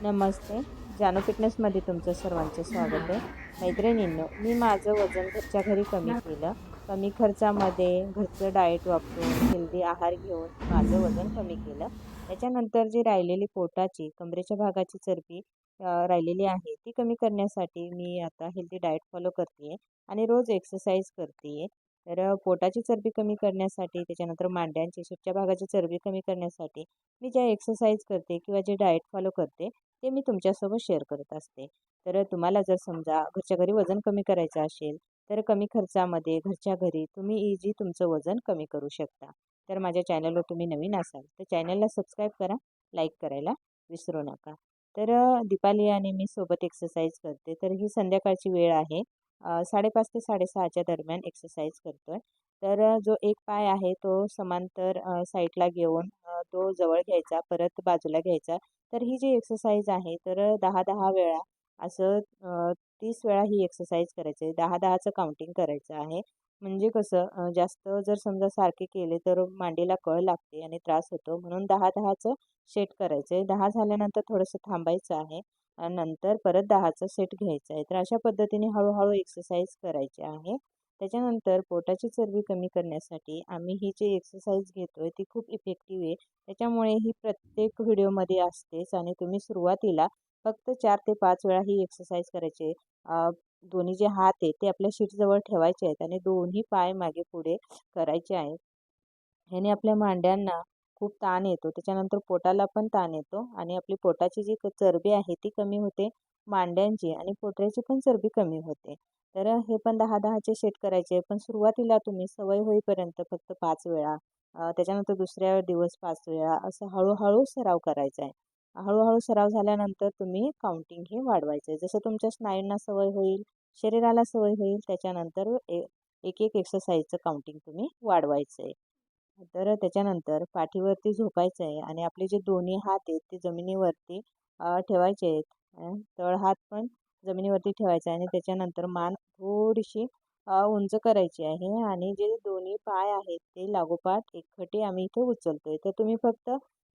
नमस्ते. जानू फिटनेसमध्ये तुमचं सर्वांचं स्वागत आहे. मैत्रिणींनो मी माझं वजन घरच्या घरी कमी केलं. कमी खर्चामध्ये घरचं डाएट वापरून हेल्दी आहार घेऊन माझं वजन कमी केलं. त्याच्यानंतर जी राहिलेली पोटाची कमरेच्या भागाची चरबी राहिलेली आहे ती कमी करण्यासाठी मी आता हेल्दी डाएट फॉलो करते आहे आणि रोज एक्सरसाइज करते आहे तर पोटाची चरबी कमी करण्यासाठी त्याच्यानंतर मांड्यांची सुटच्या भागाची चरबी कमी करण्यासाठी मी ज्या एक्सरसाइज करते किंवा जे डाएट फॉलो करते ते मी तुमच्यासोबत शेअर करत असते. तर तुम्हाला जर समजा घरच्या घरी वजन कमी करायचं असेल तर कमी खर्चामध्ये घरच्या घरी तुम्ही इझी तुमचं वजन कमी करू शकता. तर माझ्या चॅनलवर तुम्ही नवीन असाल तर चॅनलला सबस्क्राईब करा लाईक करायला विसरू नका. तर दीपाली आणि मी सोबत एक्सरसाइज करते. तर ही संध्याकाळची वेळ आहे. साडेपाच ते साडेसहाच्या दरम्यान एक्सरसाइज करतो आहे तर जो एक पाय आहे तो समांतर साईडला घेऊन तो जवळ घ्यायचा परत बाजूला घ्यायचा. तर ही जी एक्सरसाइज आहे तर दहा दहा वेळा असं तीस वेळा ही एक्सरसाइज करायची आहे. दहा दहाचं काउंटिंग करायचं आहे. म्हणजे कसं जास्त जर समजा सारखे केले तर मांडीला कळ लागते आणि त्रास होतो. म्हणून दहा दहाचं सेट करायचं आहे दहा झाल्यानंतर थोडंसं थांबायचं आहे. नंतर परत दहाचा सेट घ्यायचा आहे. तर अशा पद्धतीने हळूहळू एक्सरसाइज करायची आहे. त्याच्यानंतर पोटाची चरबी कमी करण्यासाठी आम्ही ही जी एक्सरसाइज घेतो आहे ती खूप इफेक्टिव्ह आहे. त्याच्यामुळे ही प्रत्येक व्हिडिओमध्ये असतेच आणि तुम्ही सुरुवातीला फक्त चार ते पाच वेळा ही एक्सरसाइज करायची. आहे दोन्ही जे हात आहे ते आपल्या शीटजवळ ठेवायचे आहेत आणि दोन्ही पाय मागे पुढे करायचे आहेत. ह्याने आपल्या मांड्यांना खूप ताण येतो. त्याच्यानंतर पोटाला पण ताण येतो आणि आपली पोटाची जी क- चरबी आहे ती कमी होते मांड्यांची आणि पोटऱ्याची पण चरबी कमी होते. तर हे पण दहा दहाचे सेट करायचे. पण सुरुवातीला तुम्ही सवय होईपर्यंत फक्त पाच वेळा त्याच्यानंतर दुसऱ्या दिवस पाच वेळा असं हळूहळू सराव करायचा आहे. हळूहळू सराव झाल्यानंतर तुम्ही काउंटिंग हे वाढवायचं आहे. जसं तुमच्या स्नायूंना सवय होईल शरीराला सवय होईल त्याच्यानंतर ए एक एक एक्सरसाइजचं काउंटिंग तुम्ही वाढवायचं आहे. तर त्याच्यानंतर पाठीवरती झोपायचं आहे आणि आपले जे दोन्ही हात आहेत ते जमिनीवरती ठेवायचे आहेत. तळहात तळ हात पण जमिनीवरती ठेवायचा आहे आणि त्याच्यानंतर मान थोडीशी उंच करायची आहे आणि जे दोन्ही पाय आहेत ते लागोपाठ एकखटे आम्ही इथे उचलतो आहे तर तुम्ही फक्त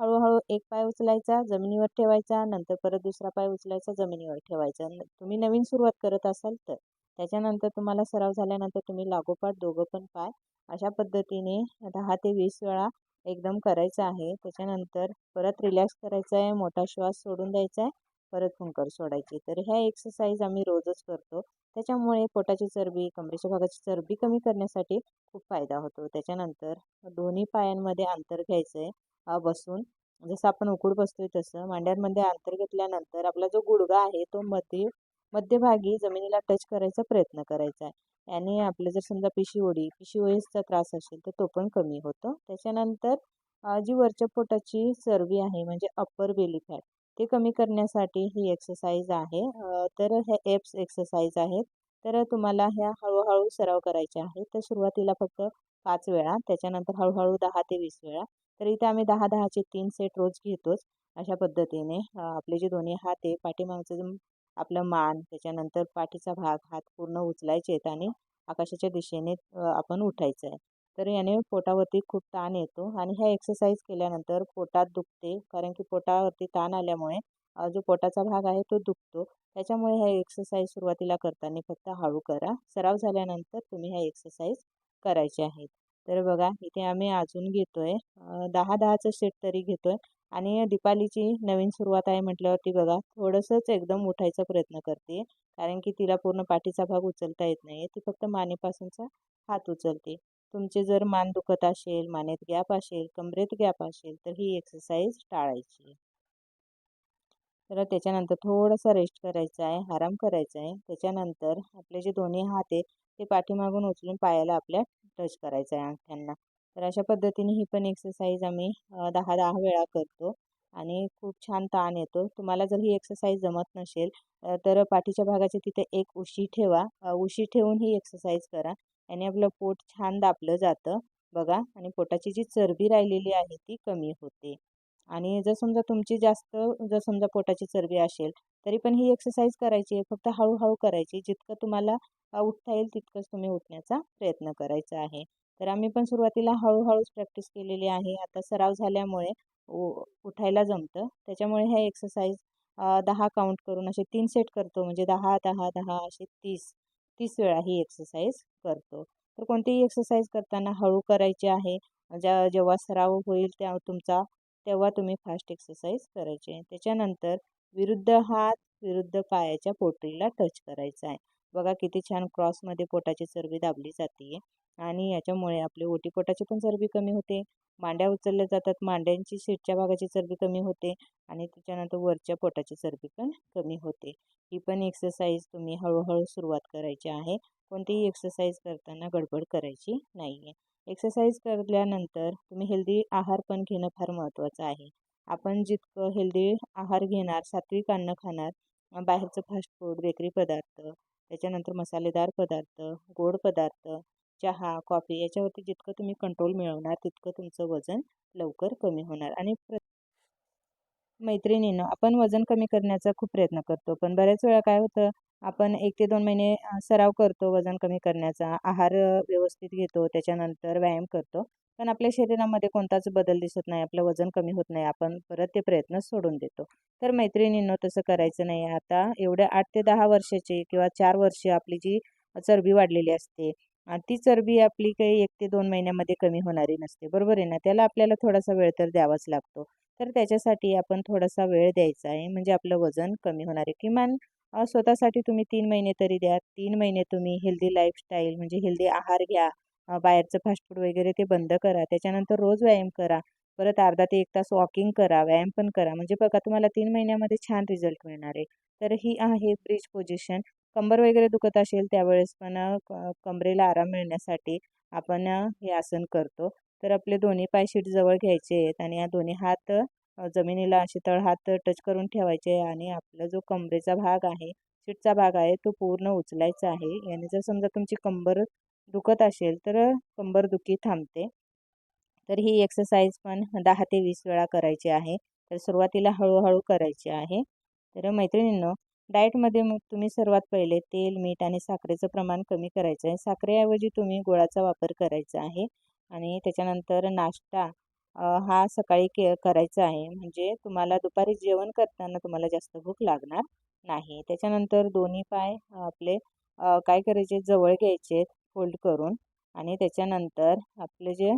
हळूहळू एक पाय उचलायचा जमिनीवर ठेवायचा नंतर परत दुसरा पाय उचलायचा जमिनीवर ठेवायचा. तुम्ही नवीन सुरुवात करत असाल तर. त्याच्यानंतर तुम्हाला सराव झाल्यानंतर तुम्ही लागोपाठ दोघं पण पाय अशा पद्धतीने दहा ते वीस वेळा एकदम करायचं आहे. त्याच्यानंतर परत रिलॅक्स करायचा आहे मोठा श्वास सोडून द्यायचा आहे परत फुंकर सोडायची. तर ह्या एक्सरसाइज आम्ही रोजच करतो. त्याच्यामुळे पोटाची चरबी कमरेच्या भागाची चरबी कमी करण्यासाठी खूप फायदा होतो. त्याच्यानंतर दोन्ही पायांमध्ये अंतर घ्यायचं आहे बसून जसं आपण उकूड बसतोय तसं. मांड्यांमध्ये अंतर घेतल्यानंतर आपला जो गुडघा आहे तो मध्ये मध्यभागी जमिनीला टच करायचा प्रयत्न करायचा आहे. याने आपलं जर समजा पिशीओडी पिशीओएसचा त्रास असेल तर तो पण कमी होतो. त्याच्यानंतर जी वरच्या पोटाची चरबी आहे म्हणजे अप्पर बेली फॅट ते कमी करण्यासाठी ही एक्सरसाइज आहे. तर हे एप्स एक्सरसाइज आहेत. तर तुम्हाला ह्या हळूहळू सराव करायच्या आहेत तर सुरुवातीला फक्त पाच वेळा त्याच्यानंतर हळूहळू दहा ते वीस वेळा. तर इथे आम्ही दहा दहाचे तीन सेट रोज घेतोच. अशा पद्धतीने आपले जे दोन्ही हात आहे पाठीमागचं जे आपलं मान त्याच्यानंतर पाठीचा भाग हात पूर्ण उचलायचे आहेत आणि आकाशाच्या दिशेने आपण उठायचं आहे तर याने पोटावरती खूप ताण येतो आणि ह्या एक्सरसाइज केल्यानंतर पोटात दुखते. कारण की पोटावरती ताण आल्यामुळे जो पोटाचा भाग आहे तो दुखतो. त्याच्यामुळे ह्या एक्सरसाइज सुरुवातीला करताना फक्त हळू करा. सराव झाल्यानंतर तुम्ही ह्या एक्सरसाइज करायचे आहेत. तर बघा इथे आम्ही अजून घेतो आहे दहा दहाचं सेट तरी घेतो आहे आणि दीपालीची नवीन सुरुवात आहे म्हटल्यावरती बघा थोडंसंच एकदम उठायचा प्रयत्न करते. कारण की तिला पूर्ण पाठीचा भाग उचलता येत नाही ती फक्त मानेपासूनचा हात उचलते. तुमचे जर मान दुखत असेल मानेत गॅप असेल कमरेत गॅप असेल तर ही एक्सरसाइज टाळायची. तर त्याच्यानंतर थोडासा रेस्ट करायचा आहे आराम करायचा आहे. त्याच्यानंतर आपले जे दोन्ही हात आहे ते पाठीमागून उचलून पायाला आपल्या टच करायचं आहे अंगठ्यांना. तर अशा पद्धतीने ही पण एक्सरसाइज आम्ही दहा दहा वेळा करतो. आणि खूप छान ताण येतो. तुम्हाला जर ही एक्सरसाइज जमत नसेल तर पाठीच्या भागाच्या तिथे एक उशी ठेवा. उशी ठेवून ही एक्सरसाइज करा. याने आपलं पोट छान दाबलं जातं बघा. आणि पोटाची जी चरबी राहिलेली आहे ती कमी होते. आणि जर समजा तुमची जास्त जर समजा पोटाची चरबी असेल तरी पण ही एक्सरसाइज करायची आहे. फक्त हळूहळू करायची. जितकं तुम्हाला उठता येईल तितकंच तुम्ही उठण्याचा प्रयत्न करायचा आहे. तर आम्ही पण सुरुवातीला हळूहळूच प्रॅक्टिस केलेली आहे. आता सराव झाल्यामुळे उ उठायला जमतं. त्याच्यामुळे ह्या एक्सरसाइज दहा काउंट करून असे तीन सेट करतो. म्हणजे दहा दहा दहा असे तीस तीस वेळा ही एक्सरसाइज करतो. तर कोणतीही एक्सरसाइज करताना हळू करायची आहे. ज्या जेव्हा सराव होईल त्या तुमचा तेव्हा तुम्ही फास्ट एक्सरसाइज करायचे त्याच्यानंतर विरुद्ध हात विरुद्ध पायाच्या पोटरीला टच करायचा आहे. बघा किती छान क्रॉसमध्ये पोटाची चरबी दाबली जाते आणि याच्यामुळे आपले ओटीपोटाची पण चरबी कमी होते. मांड्या उचलल्या जातात मांड्यांची सीटच्या भागाची चरबी कमी होते आणि त्याच्यानंतर वरच्या पोटाची चरबी पण कमी होते. ही पण एक्सरसाइज तुम्ही हळूहळू सुरुवात करायची आहे. कोणतीही एक्सरसाइज करताना गडबड करायची नाही आहे एक्सरसाइज करल्यानंतर तुम्ही हेल्दी आहार पण घेणं फार महत्त्वाचं आहे. आपण जितकं हेल्दी आहार घेणार सात्विक अन्न खाणार बाहेरचं फास्ट फूड बेकरी पदार्थ त्याच्यानंतर मसालेदार पदार्थ गोड पदार्थ चहा कॉफी याच्यावरती जितकं तुम्ही कंट्रोल मिळवणार तितकं तुमचं वजन लवकर कमी होणार. आणि प्र मैत्रिणीनं आपण वजन कमी करण्याचा खूप प्रयत्न करतो. पण बऱ्याच वेळा काय होतं आपण एक ते दोन महिने सराव करतो वजन कमी करण्याचा आहार व्यवस्थित घेतो त्याच्यानंतर व्यायाम करतो. पण आपल्या शरीरामध्ये कोणताच बदल दिसत नाही आपलं वजन कमी होत नाही आपण परत ते प्रयत्न सोडून देतो. तर मैत्रिणींनो तसं करायचं नाही. आता एवढ्या आठ ते दहा वर्षाची किंवा चार वर्ष आपली जी चरबी वाढलेली असते ती चरबी आपली काही एक ते दोन महिन्यामध्ये कमी होणारी नसते. बरोबर आहे ना? त्याला आपल्याला थोडासा वेळ तर द्यावाच लागतो. तर त्याच्यासाठी आपण थोडासा वेळ द्यायचा आहे. म्हणजे आपलं वजन कमी होणार आहे. किमान स्वतःसाठी तुम्ही तीन महिने तरी द्या. तीन महिने तुम्ही हेल्दी लाईफस्टाईल म्हणजे हेल्दी आहार घ्या. बाहेरचं फास्ट फूड वगैरे ते बंद करा. त्याच्यानंतर रोज व्यायाम करा. परत अर्धा ते एक तास वॉकिंग करा. व्यायाम पण करा. म्हणजे बघा तुम्हाला तीन महिन्यामध्ये छान रिझल्ट मिळणार आहे. तर ही आहे ब्रिज पोझिशन कंबर वगैरे दुखत असेल त्यावेळेस पण कंबरेला आराम मिळण्यासाठी आपण हे आसन करतो. तर आपले दोन्ही पाय शीट जवळ घ्यायचे आहेत आणि या दोन्ही हात जमिनीला असे तळ हात टच करून ठेवायचे आणि आपला जो कंबरेचा भाग आहे शीटचा भाग आहे तो पूर्ण उचलायचा आहे. याने जर समजा तुमची कंबर दुखत असेल तर कंबर दुखी थांबते. तर ही एक्सरसाइज पण दहा ते वीस वेळा करायची आहे. तर सुरुवातीला हळूहळू करायची आहे. तर मैत्रिणींनो डाएटमध्ये मग तुम्ही सर्वात पहिले तेल मीठ आणि साखरेचं प्रमाण कमी करायचं आहे. साखरेऐवजी तुम्ही गुळाचा वापर करायचा आहे आणि त्याच्यानंतर नाश्ता हा सकाळी के करायचा आहे. म्हणजे तुम्हाला दुपारी जेवण करताना तुम्हाला जास्त भूक लागणार नाही. त्याच्यानंतर दोन्ही पाय आपले काय करायचे जवळ घ्यायचे फोल्ड करून आणि त्याच्यानंतर आपले जे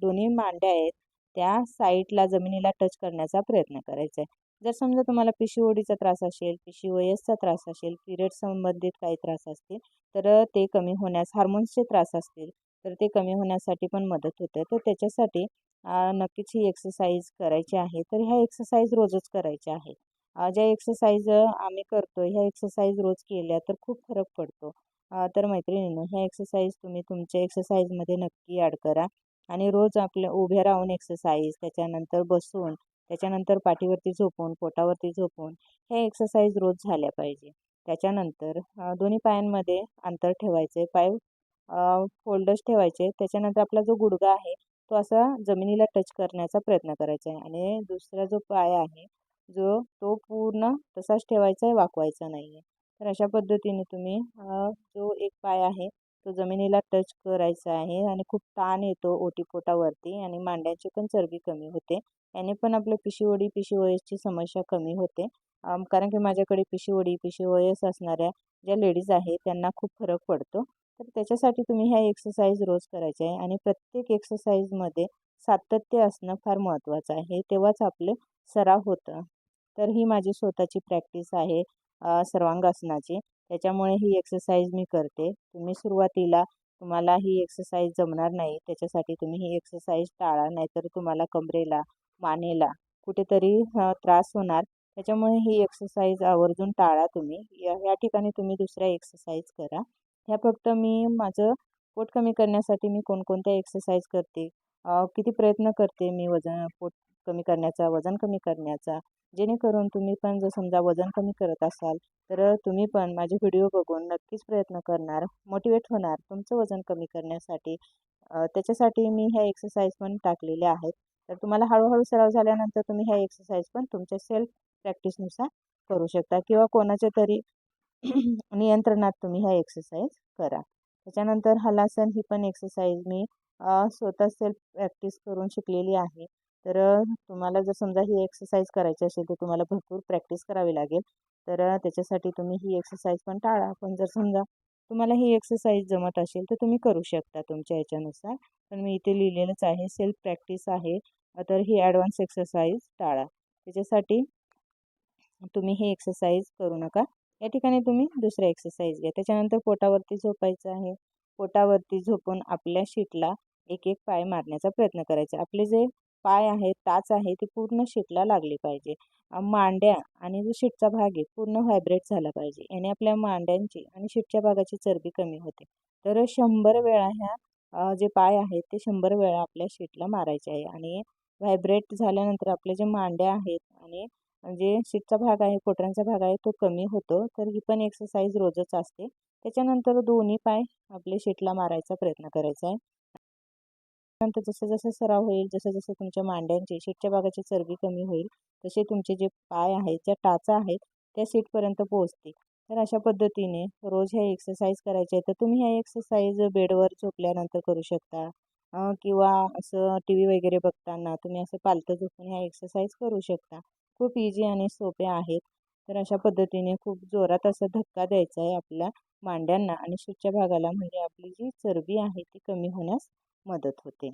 दोन्ही मांड्या आहेत त्या साईडला जमिनीला टच करण्याचा प्रयत्न करायचा आहे. जर समजा तुम्हाला पिशीओडीचा त्रास असेल पिशीओएसचा त्रास असेल पिरियड संबंधित काही त्रास असतील तर ते कमी होण्यास हार्मोन्सचे त्रास असतील तर ते कमी होण्यासाठी पण मदत होते. तर त्याच्यासाठी नक्कीच ही एक्सरसाइज करायची आहे. तर ह्या एक्सरसाइज रोजच करायच्या आहे ज्या एक्सरसाइज आम्ही करतो ह्या एक्सरसाइज रोज केल्या तर खूप फरक पडतो. तर मैत्रिणीनं ह्या एक्सरसाइज तुम्ही तुमच्या एक्सरसाइजमध्ये नक्की ॲड करा आणि रोज आपल्या उभ्या राहून एक्सरसाइज त्याच्यानंतर बसून त्याच्यानंतर पाठीवरती झोपून पोटावरती झोपून हे एक्सरसाइज रोज झाल्या पाहिजे. त्याच्यानंतर दोन्ही पायांमध्ये अंतर ठेवायचे पाय फोल्डर्स ठेवायचे. त्याच्यानंतर आपला जो गुडगा आहे तो असा जमिनीला टच करण्याचा प्रयत्न करायचा आहे. आणि दुसरा जो पाय आहे जो तो पूर्ण तसाच ठेवायचा आहे वाकवायचा नाही आहे तर अशा पद्धतीने तुम्ही जो एक पाय आहे तो जमिनीला टच करायचा आहे आणि खूप ताण येतो ओटीपोटावरती आणि मांड्यांची पण चरबी कमी होते. याने पण आपल्या पिशीओडी पिशीओएसची समस्या कमी होते. कारण की माझ्याकडे पिशीओडी पिशीओएस असणाऱ्या ज्या लेडीज आहेत त्यांना खूप फरक पडतो. तर त्याच्यासाठी तुम्ही ह्या एक्सरसाइज रोज करायचे आहे आणि प्रत्येक एक्सरसाइजमध्ये सातत्य असणं फार महत्त्वाचं आहे. तेव्हाच आपलं सराव होतं. तर ही माझी स्वतःची प्रॅक्टिस आहे सर्वांगासनाची. त्याच्यामुळे ही एक्सरसाइज मी करते. तुम्ही सुरुवातीला तुम्हाला ही एक्सरसाइज जमणार नाही त्याच्यासाठी तुम्ही ही एक्सरसाइज टाळा नाहीतर तुम्हाला कमरेला मानेला कुठेतरी त्रास होणार. त्याच्यामुळे ही एक्सरसाइज आवर्जून टाळा तुम्ही. या ठिकाणी तुम्ही दुसऱ्या एक्सरसाइज करा. ह्या फक्त मी माझं पोट कमी करण्यासाठी मी कोणकोणत्या एक्सरसाइज करते? किती प्रयत्न करते मी वजन पोट कमी करण्याचा वजन कमी करण्याचा? जेणेकरून तुम्ही पण जर समजा वजन कमी करत असाल तर तुम्ही पण माझे व्हिडिओ बघून नक्कीच प्रयत्न करणार मोटिवेट होणार तुमचं वजन कमी करण्यासाठी. त्याच्यासाठी मी ह्या एक्सरसाइज पण टाकलेल्या आहेत. तर तुम्हाला हळूहळू सराव झाल्यानंतर तुम्ही ह्या एक्सरसाइज पण तुमच्या सेल्फ प्रॅक्टिसनुसार करू शकता किंवा कोणाच्या तरी नियंत्रणात तुम्ही ह्या एक्सरसाइज करा. त्याच्यानंतर हलासन ही पण एक्सरसाइज मी स्वतः सेल्फ प्रॅक्टिस करून शिकलेली आहे. तर तुम्हाला जर समजा ही एक्सरसाइज करायची असेल तर तुम्हाला भरपूर प्रॅक्टिस करावी लागेल. तर त्याच्यासाठी तुम्ही ही एक्सरसाइज पण टाळा. पण जर समजा तुम्हाला ही एक्सरसाइज जमत असेल तर तुम्ही करू शकता तुमच्या याच्यानुसार पण मी इथे लिहिलेलंच आहे सेल्फ प्रॅक्टिस आहे. तर ही ॲडव्हान्स एक्सरसाइज टाळा. त्याच्यासाठी तुम्ही ही एक्सरसाइज करू नका. या ठिकाणी तुम्ही दुसऱ्या एक्सरसाइज घ्या. त्याच्यानंतर पोटावरती झोपायचं आहे. पोटावरती झोपून आपल्या शीटला एक एक पाय मारण्याचा प्रयत्न करायचा. आपले जे पाय आहेत टाच आहे ती पूर्ण शीटला लागली पाहिजे. मांड्या आणि जो शीटचा भाग आहे पूर्ण व्हायब्रेट झाला पाहिजे. याने आपल्या मांड्यांची आणि शीटच्या भागाची चरबी कमी होते. तर शंभर वेळा ह्या जे पाय आहेत ते शंभर वेळा आपल्या शीटला मारायचे आहे. आणि व्हायब्रेट झाल्यानंतर आपले जे मांड्या आहेत आणि जे शीटचा भाग आहे कोटरांचा भाग आहे तो कमी होतो. तर ही पण एक्सरसाइज रोजच असते. त्याच्यानंतर दोन्ही पाय आपले शीटला मारायचा प्रयत्न करायचा आहे. नंतर जसं जसं सराव होईल जसं जसं तुमच्या मांड्यांची शीटच्या भागाची चरबी कमी होईल तसे तुमचे जे पाय आहेत ज्या टाचा आहेत त्या सीटपर्यंत पोहोचतील. तर अशा पद्धतीने रोज ह्या एक्सरसाइज करायच्या आहेत. तर तुम्ही ह्या एक्सरसाइज बेडवर झोपल्यानंतर करू शकता. किंवा असं टी व्ही वगैरे बघताना तुम्ही असं पालतं झोपून ह्या एक्सरसाइज करू शकता. खूप इझी आणि सोपे आहेत. तर अशा पद्धतीने खूप जोरात असा धक्का द्यायचा आहे आपल्या मांड्यांना आणि शीटच्या भागाला म्हणजे आपली जी चरबी आहे ती कमी होण्यास मदत होते.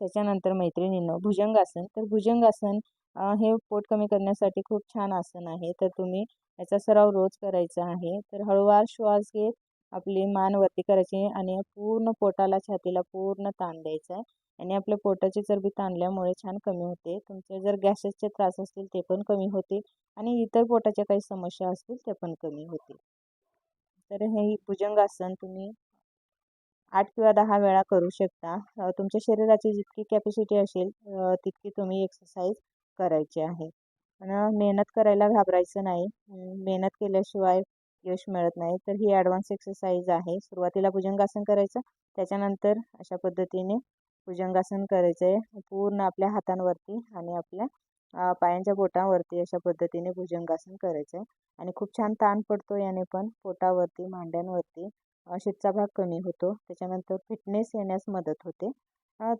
त्याच्यानंतर मैत्रिणींनो भुजंगासन. तर भुजंगासन हे पोट कमी करण्यासाठी खूप छान आसन आहे. तर तुम्ही याचा सराव रोज करायचा आहे. तर हळूवार श्वास घेत आपली मान वरती करायची आणि पूर्ण पोटाला छातीला पूर्ण ताण द्यायचा आहे. आणि आपल्या पोटाची चरबी ताणल्यामुळे छान कमी होते. तुमचे जर गॅसेसचे त्रास असतील ते पण कमी होतील आणि इतर पोटाच्या काही समस्या असतील ते पण कमी होतील. तर हे भुजंगासन तुम्ही आठ किंवा दहा वेळा करू शकता. तुमच्या शरीराची जितकी कॅपॅसिटी असेल तितकी तुम्ही एक्सरसाइज करायची आहे. आणि मेहनत करायला घाबरायचं नाही. मेहनत केल्याशिवाय यश मिळत नाही. तर ही ॲडव्हान्स एक्सरसाइज आहे. सुरुवातीला भुजंगासन करायचं. त्याच्यानंतर अशा पद्धतीने भुजंगासन करायचं आहे पूर्ण आपल्या हातांवरती आणि आपल्या पायांच्या बोटांवरती अशा पद्धतीने भुजंगासन करायचं आहे आणि खूप छान ताण पडतो याने पण. पोटावरती मांड्यांवरती. शीतचा भाग कमी होतो. त्याच्यानंतर फिटनेस येण्यास मदत होते.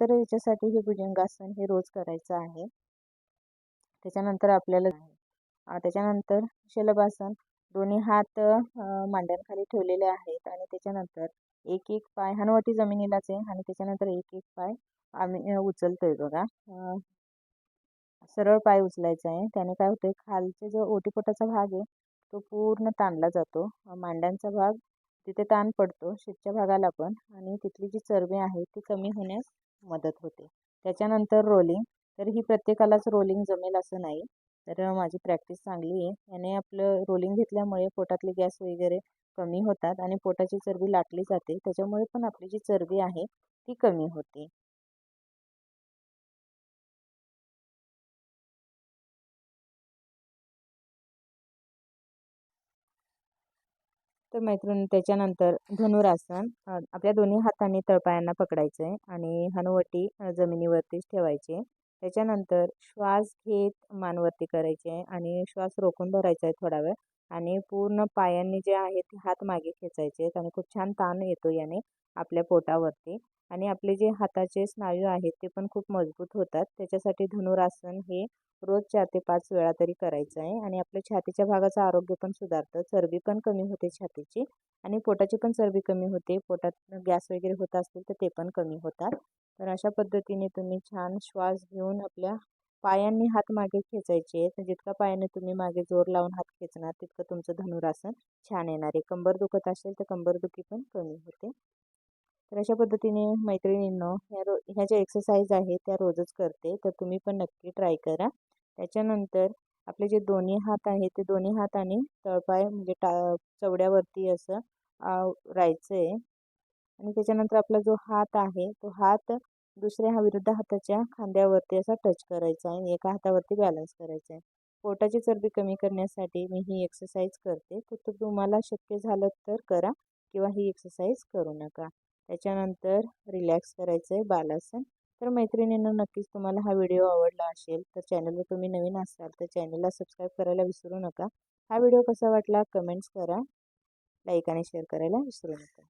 तर याच्यासाठी हे भुजंगासन हे रोज करायचं आहे. त्याच्यानंतर आपल्याला त्याच्यानंतर शलभासन. दोन्ही हात मांड्यांखाली ठेवलेले आहेत आणि त्याच्यानंतर एक एक पाय हनुवटी जमिनीलाच आहे आणि त्याच्यानंतर एक एक पाय आम्ही उचलतोय बघा. सरळ पाय उचलायचा आहे. त्याने काय होतं खालचे जो ओटीपोटाचा भाग आहे तो पूर्ण ताणला जातो. मांड्यांचा भाग तिथे ताण पडतो शेतच्या भागाला पण आणि तिथली जी चरबी आहे ती कमी होण्यास मदत होते. त्याच्यानंतर रोलिंग तर ही प्रत्येकालाच रोलिंग जमेल असं नाही. तर माझी प्रॅक्टिस चांगली आहे. याने आपलं रोलिंग घेतल्यामुळे पोटातले गॅस वगैरे कमी होतात आणि पोटाची चरबी लाटली जाते. त्याच्यामुळे पण आपली जी चरबी आहे ती कमी होते. तर मैत्रीण त्याच्यानंतर धनुरासन आपल्या दोन्ही हातांनी तळपायांना पकडायचं आहे आणि हनुवटी जमिनीवरतीच ठेवायचे. त्याच्यानंतर श्वास घेत मानवरती करायचे आहे आणि श्वास रोखून भरायचा आहे थोडा वेळ आणि पूर्ण पायांनी जे आहे ते हात मागे खेचायचे. आहेत आणि खूप छान ताण येतो याने आपल्या पोटावरती. आणि आपले जे हाताचे स्नायू आहेत ते पण खूप मजबूत होतात. त्याच्यासाठी धनुरासन हे रोज चार ते पाच वेळा तरी करायचं आहे. आणि आपल्या छातीच्या भागाचं आरोग्य पण सुधारतं. चरबी पण कमी होते छातीची आणि पोटाची पण चरबी कमी होते. पोटात गॅस वगैरे होत असतील तर ते पण कमी होतात. तर अशा पद्धतीने तुम्ही छान श्वास घेऊन आपल्या पायांनी हात मागे खेचायचे तर जितका पायाने तुम्ही मागे जोर लावून हात खेचणार तितकं तुमचं धनुरासन छान येणार आहे. कंबर दुखत असेल तर कंबरदुखी पण कमी होते. तर अशा पद्धतीने मैत्रिणींनो ह्या रो ह्या ज्या एक्सरसाइज आहेत त्या रोजच करते. तर तुम्ही पण नक्की ट्राय करा. त्याच्यानंतर आपले जे दोन्ही हात आहेत ते दोन्ही हाताने तळपाय म्हणजे टा चवड्यावरती असं राहायचं आहे आणि त्याच्यानंतर आपला जो हात आहे तो हात दुसऱ्या हा विरुद्ध हाताच्या खांद्यावरती असा टच करायचा आहे. आणि एका हातावरती बॅलन्स करायचा आहे. पोटाची चरबी कमी करण्यासाठी मी ही एक्सरसाइज करते. तर तुम्हाला शक्य झालं तर करा किंवा ही एक्सरसाइज करू नका. त्याच्यानंतर रिलॅक्स करायचं आहे बालासन. तर मैत्रिणींना नक्कीच तुम्हाला हा व्हिडिओ आवडला असेल तर चॅनलवर तुम्ही नवीन असाल तर चॅनलला सबस्क्राईब करायला विसरू नका. हा व्हिडिओ कसा वाटला कमेंट्स करा. लाईक आणि शेअर करायला विसरू नका.